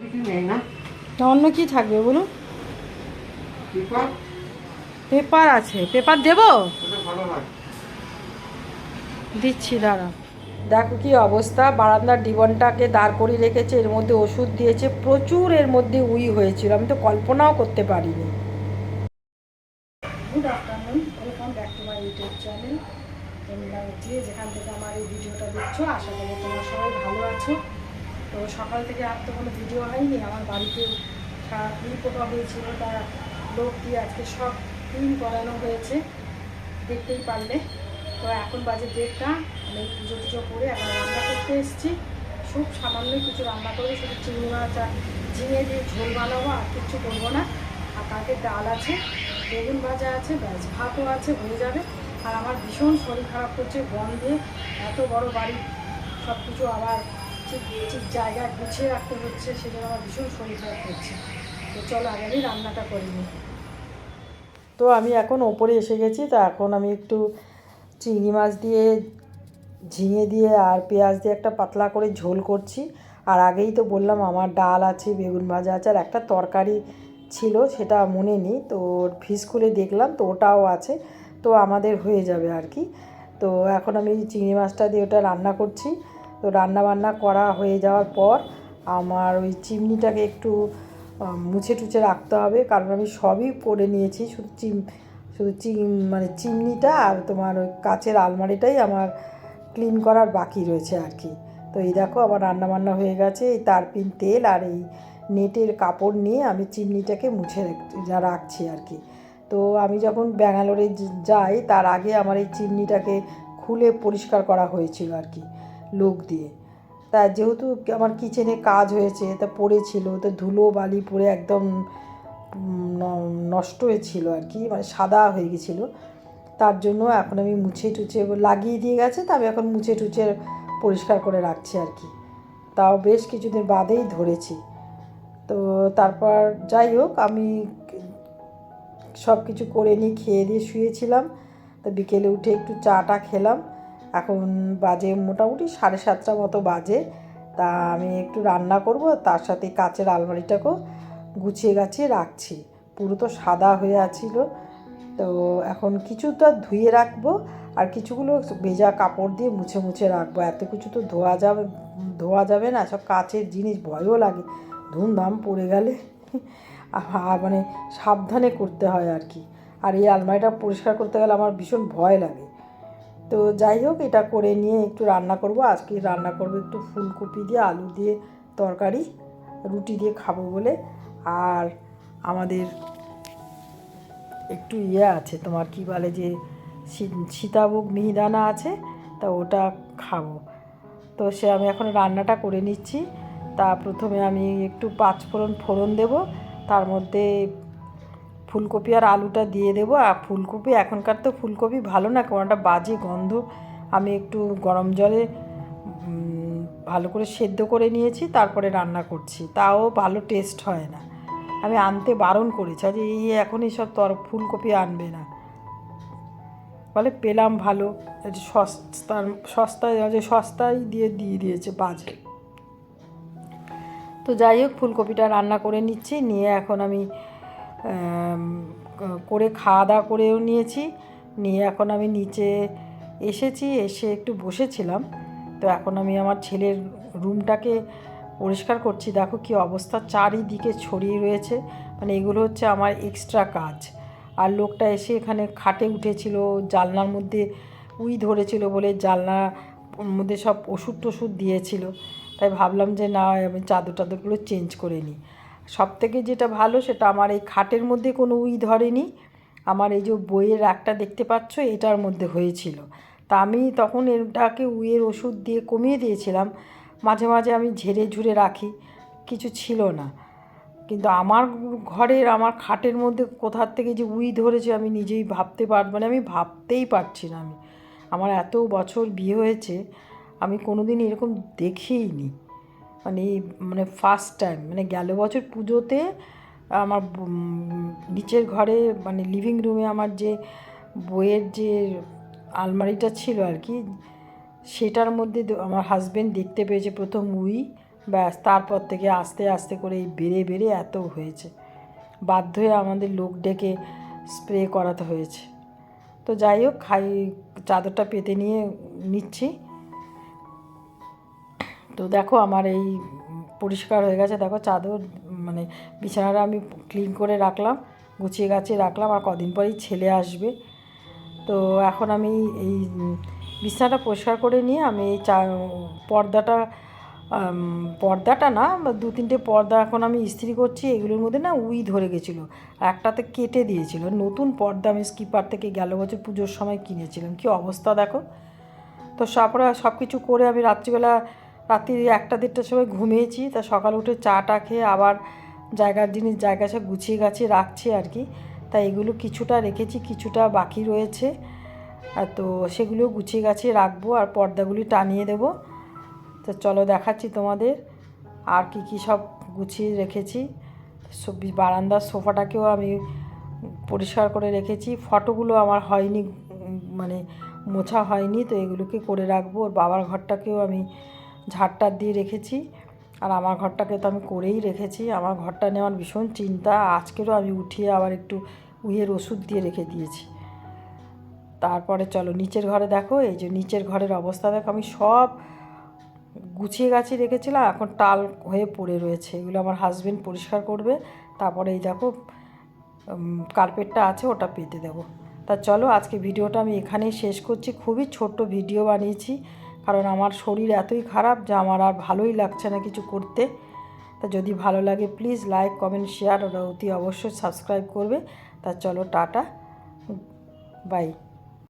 কিছু নেই না? না অন্য কি থাকবে বলুন? পেপার? পেপার আছে। পেপার দেবো? হয়। দিচ্ছি দাঁড়া। দেখো কি অবস্থা। বারান্দার ডিবনটাকে দাঁড় করিয়ে রেখেছে। এর মধ্যে ওষুধ দিয়েছে। প্রচুর এর মধ্যে উই হয়েছিল। আমি তো কল্পনাও করতে পারিনি। Good afternoon welcome back to my YouTube channel তোমরা যে যেখান থেকে আমার এই ভিডিওটা দেখছ আশা করি তোমরা সবাই ভালো আছো। তো সকাল থেকে আর তো কোনো ভিডিও হয়নি। আমার বাড়িতে সারা ক্লিন পোকা হয়েছিল, তার লোক দিয়ে আজকে সব ক্লিন করানো হয়েছে, দেখতেই পারলে। তো এখন বাজে দেড়টা, আমি পুজো টুজো করে এখন রান্না করতে এসেছি। খুব সামান্য কিছু রান্না করে শুধু চিংড়ি মাছ আর ঝিঙে দিয়ে ঝোল বানাবো, আর কিচ্ছু করব না। আর কালকে ডাল আছে, বেগুন ভাজা আছে, ব্যাস, ভাতও আছে, হয়ে যাবে। আর আমার ভীষণ শরীর খারাপ করছে, গন্ধে এত বড় বাড়ি সব কিছু আবার ঠিক ঠিক জায়গায় গুছিয়ে রাখতে হচ্ছে, সেজন্য আমার ভীষণ শরীর খারাপ করছে তো চলো, আগে রান্নাটা করে তো আমি এখন ওপরে এসে গেছি, তো এখন আমি একটু চিংড়ি মাছ দিয়ে, ঝিঙে দিয়ে আর পেঁয়াজ দিয়ে একটা পাতলা করে ঝোল করছি। আর আগেই তো বললাম, আমার ডাল আছে, বেগুন ভাজা আছে, আর একটা তরকারি ছিল, সেটা মনে নেই। তো ফিস খুলে দেখলাম, তো ওটাও আছে। তো আমাদের হয়ে যাবে আর কি। তো এখন আমি চিংড়ি মাছটা দিয়ে ওটা রান্না করছি। তো রান্না বান্না করা হয়ে যাওয়ার পর আমার ওই চিমনিটাকে একটু মুছে টুছে রাখতে হবে। কারণ আমি সবই করে নিয়েছি, শুধু চিম শুধু চিম মানে চিমনিটা আর তোমার ওই কাচের আলমারিটাই আমার ক্লিন করার বাকি রয়েছে আর কি। তো এই দেখো আমার রান্না বান্না হয়ে গেছে। এই তারপিন তেল আর এই নেটের কাপড় নিয়ে আমি চিমনিটাকে মুছে যা রাখছি আর কি। তো আমি যখন ব্যাঙ্গালোরে যাই, তার আগে আমার এই চিমনিটাকে খুলে পরিষ্কার করা হয়েছিল আর কি। লোক দিয়ে। তা যেহেতু আমার কিচেনে কাজ হয়েছে, তা পড়েছিল, তো ধুলো বালি পড়ে একদম নষ্ট হয়েছিল আর কি মানে সাদা হয়ে গেছিল। তার জন্য এখন আমি মুছে টুছে লাগিয়ে দিয়ে গেছে, তা আমি এখন মুছে টুছে পরিষ্কার করে রাখছি আর কি। তাও বেশ কিছুদিন বাদেই ধরেছি। তো তারপর যাই হোক, আমি সব কিছু করে নিয়ে খেয়ে দিয়ে শুয়েছিলাম। তো বিকেলে উঠে একটু চাটা খেলাম। এখন বাজে মোটামুটি সাড়ে সাতটা মতো বাজে। তা আমি একটু রান্না করব, তার সাথে কাচের আলমারিটাকেও গুছিয়ে গাছিয়ে রাখছি। পুরো তো সাদা হয়ে আছিল। তো এখন কিছুটা ধুয়ে রাখব আর কিছুগুলো ভেজা কাপড় দিয়ে মুছে মুছে রাখব। এত কিছু তো ধোয়া যাবে ধোয়া যাবে না, সব কাচের জিনিস, ভয়ও লাগে। ধুমধাম পড়ে গেলে। আর মানে সাবধানে করতে হয় আর কি। আর এই আলমারিটা পরিষ্কার করতে গেলে আমার ভীষণ ভয় লাগে। তো যাই হোক, এটা করে নিয়ে একটু রান্না করব। আজকে রান্না করব একটু ফুলকপি দিয়ে, আলু দিয়ে তরকারি, রুটি দিয়ে খাব বলে। আর আমাদের একটু ইয়ে আছে, তোমার কি বলে যে সীতাভোগ মিহিদানা আছে, তা ওটা খাব। তো সে আমি এখন রান্নাটা করে নিচ্ছি। তা প্রথমে আমি একটু পাঁচ ফোড়ন ফোড়ন দেব। তার মধ্যে ফুলকপি আর আলুটা দিয়ে দেবো। আর ফুলকপি এখনকার তো ফুলকপি ভালো না কেমন একটা বাজে গন্ধ। আমি একটু গরম জলে ভালো করে সেদ্ধ করে নিয়েছি, তারপরে রান্না করছি। তাও ভালো টেস্ট হয় না। আমি আনতে বারণ করেছি, আজ এই এখন এইসব তর ফুলকপি আনবে না। বলে পেলাম ভালো সস্তার, সস্তায় সস্তায় দিয়ে দিয়ে দিয়েছে বাজে। তো যাই হোক, ফুলকপিটা রান্না করে নিচ্ছি, নিয়ে এখন আমি করে খাওয়া দাওয়া করেও নিয়েছি। নিয়ে এখন আমি নিচে এসেছি, এসে একটু বসেছিলাম। তো এখন আমি আমার ছেলের রুমটাকে পরিষ্কার করছি। দেখো কি অবস্থা, চারিদিকে ছড়িয়ে রয়েছে। মানে এগুলো হচ্ছে আমার এক্সট্রা কাজ। আর লোকটা এসে এখানে খাটে উঠেছিল, জানলার মধ্যে উই ধরেছিল বলে জানলার মধ্যে সব ওষুধ টষুধ দিয়েছিল। তাই ভাবলাম যে না, আমি চাদর টাদরগুলো চেঞ্জ করে নিই। সব থেকে যেটা ভালো সেটা আমার এই খাটের মধ্যে কোনো উই ধরেনি। আমার এই যে বইয়ের একটা দেখতে পাচ্ছ, এটার মধ্যে হয়েছিল। তা আমি তখন এটাকে উইয়ের ওষুধ দিয়ে কমিয়ে দিয়েছিলাম। মাঝে মাঝে আমি ঝেড়ে ঝুড়ে রাখি, কিছু ছিল না। কিন্তু আমার ঘরের, আমার খাটের মধ্যে কোথার থেকে যে উই ধরেছে আমি নিজেই ভাবতে পার মানে আমি ভাবতেই পারছি না আমি। আমার এত বছর বিয়ে হয়েছে, আমি কোনো দিন এরকম দেখিইনি মানে মানে ফার্স্ট টাইম মানে গেল বছর পুজোতে আমার নিচের ঘরে মানে লিভিং রুমে আমার যে বইয়ের যে আলমারিটা ছিল আর কি, সেটার মধ্যে আমার হাজবেন্ড দেখতে পেয়েছে প্রথম উই, ব্যাস, তারপর থেকে আস্তে আস্তে করে এই বেড়ে বেড়ে এত হয়েছে। বাধ্য হয়ে আমাদের লোক ডেকে স্প্রে করাতে হয়েছে। তো যাই হোক, খাই, চাদরটা পেতে নিয়ে নিচ্ছি। তো দেখো আমার এই পরিষ্কার হয়ে গেছে। দেখো চাদর মানে বিছানাটা আমি ক্লিন করে রাখলাম, গুছিয়ে গাছিয়ে রাখলাম। আর কদিন পরেই ছেলে আসবে। তো এখন আমি এই বিছানাটা পরিষ্কার করে নিয়ে আমি এই চা, পর্দাটা পর্দাটা না দু তিনটে পর্দা এখন আমি ইস্ত্রি করছি। এগুলোর মধ্যে না উই ধরে গেছিল। একটাতে কেটে দিয়েছিল। নতুন পর্দা আমি স্কিপার থেকে গেল বছর পুজোর সময় কিনেছিলাম। কি অবস্থা দেখো। তো তারপরে সব কিছু করে আমি রাত্রিবেলা রাত্রি একটা দেড়টার সময় ঘুমিয়েছি, তা সকাল উঠে চাটা খেয়ে আবার জায়গার জিনিস, জায়গা সব গুছিয়ে গাছিয়ে রাখছি আর কি। তাই এগুলো কিছুটা রেখেছি, কিছুটা বাকি রয়েছে। তো সেগুলো গুছিয়ে গাছিয়ে রাখব আর পর্দাগুলি টানিয়ে দেবো। তো চলো দেখাচ্ছি তোমাদের আর কি কি সব গুছিয়ে রেখেছি। বারান্দার সোফাটাকেও আমি পরিষ্কার করে রেখেছি। ফটোগুলো আমার হয়নি মানে মোছা হয়নি, তো এগুলোকে করে রাখব। ওর বাবার ঘরটাকেও আমি ঝাড়টার দিয়ে রেখেছি। আর আমার ঘরটাকে তো আমি করেই রেখেছি। আমার ঘরটা আমার ভীষণ চিন্তা। আজকেরও আমি উঠিয়ে আবার একটু উইয়ের ওষুধ দিয়ে রেখে দিয়েছি। তারপরে চলো নিচের ঘরে দেখো। এই যে নিচের ঘরের অবস্থা দেখো। আমি সব গুছিয়ে গাছিয়ে রেখেছিলাম। এখন টাল হয়ে পড়ে রয়েছে। এগুলো আমার হাজবেন্ড পরিষ্কার করবে। তারপরে এই দেখো কার্পেটটা আছে, ওটা পেতে দেবো। তা চলো আজকে ভিডিওটা আমি এখানেই শেষ করছি। খুবই ছোট্ট ভিডিও বানিয়েছি। কারণ আমার শরীর এতই খারাপ যে আমার আর ভালোই লাগছে না কিছু করতে। তা যদি ভালো লাগে প্লিজ লাইক কমেন্ট শেয়ার ওরা অতি অবশ্যই সাবস্ক্রাইব করবে। তা চলো টাটা বাই